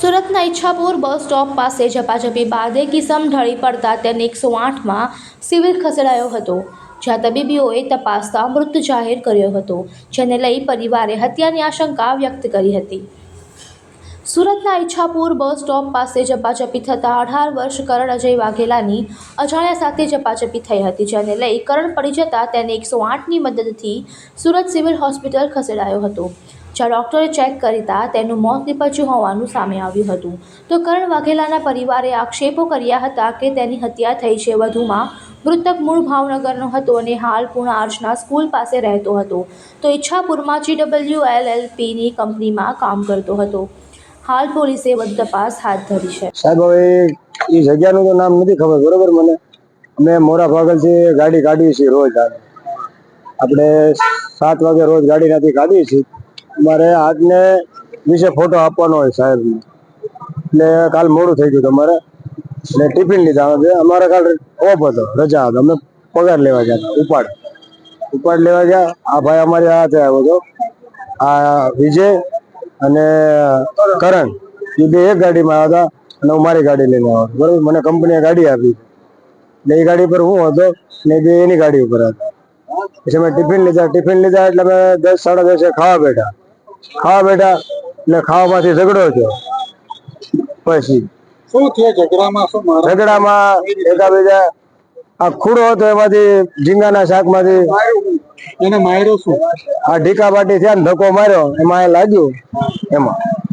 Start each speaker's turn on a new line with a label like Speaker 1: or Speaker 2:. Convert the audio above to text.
Speaker 1: સુરતના Ichchhapur bus stop પાસે ઝપાઝપી બાદ કિસમ ઢળી પડતા તેને એકસો આઠમાં સિવિલ ખસેડાયો હતો. જ્યાં તબીબીઓએ તપાસતા મૃત જાહેર કર્યો હતો, જેને લઈ પરિવારે હત્યાની આશંકા વ્યક્ત કરી હતી. સુરતના ઈચ્છાપુર બસ સ્ટોપ પાસે ઝપાઝપી થતાં અઢાર વર્ષ કરણ અજય વાઘેલાની અજાણ્યા સાથે ઝપાઝપી થઈ હતી, જેને લઈ કરણ પડી જતાં તેને એકસો આઠની મદદથી સુરત સિવિલ હોસ્પિટલ ખસેડાયો હતો. જ્યાં ડૉક્ટરે ચેક કરતા તેનું મોત નીપજ્યું હોવાનું સામે આવ્યું હતું. તો કરણ વાઘેલાના પરિવારે આક્ષેપો કર્યા હતા કે તેની હત્યા થઈ છે. વધુમાં, મૃતક મૂળ ભાવનગરનો હતો અને હાલ પૂર્ણ આર્ચના સ્કૂલ પાસે રહેતો હતો. તો ઈચ્છાપુરમાં જીડબલ્યુ એલ એલ પીની કંપનીમાં કામ કરતો હતો. હાલ પોલીસે વધુ તપાસ હાથ ધરી છે.
Speaker 2: સાહેબ, હવે એ જગ્યાનું તો નામ નથી ખબર, બરોબર મને? અમે મોરા ભાગલથી ગાડી કાઢીએ છીએ રોજ આપણે સાત વાગે રોજ ગાડી નથી કાઢીએ છીએ. મારે આજને વિશે ફોટો આપવાનો હોય સાહેબને એટલે કાલ મોડું થઈ ગયું તમારે. એટલે ટિફિન લીધા. અમે અમારે કાલ ઓફ હતો, રજા હતો. અમે પગાર લેવા ગયા ઉપાડ. ઉપાડ લેવા ગયા. આ ભાઈ અમારી હાથે આવ્યો હતો. આ વિજય અને કરણ એ બે એક ગાડીમાં આવ્યા હતા અને હું મારી ગાડી લઈને આવ્યો બરાબર? મને કંપનીએ ગાડી આપી. એટલે એ ગાડી પર હું હતો ને બે એની ગાડી ઉપર હતા. પછી અમે ટિફિન લીધા. ટિફિન લીધા એટલે અમે દસ સાડા દસે ખાવા બેઠા. ખાવા બેઠા એટલે ખાવામાંથી ઝઘડો થયો. પછી
Speaker 3: શું થયો? ઝઘડામાં શું
Speaker 2: ઝઘડામાં એકાબીજા આ ખૂડો હતો એમાંથી ઝીંગાના શાકમાંથી.
Speaker 3: એને માર્યો શું?
Speaker 2: આ ઢીકા બાટી થયા ને ધક્કો માર્યો એમાં એ લાગ્યું. એમાં.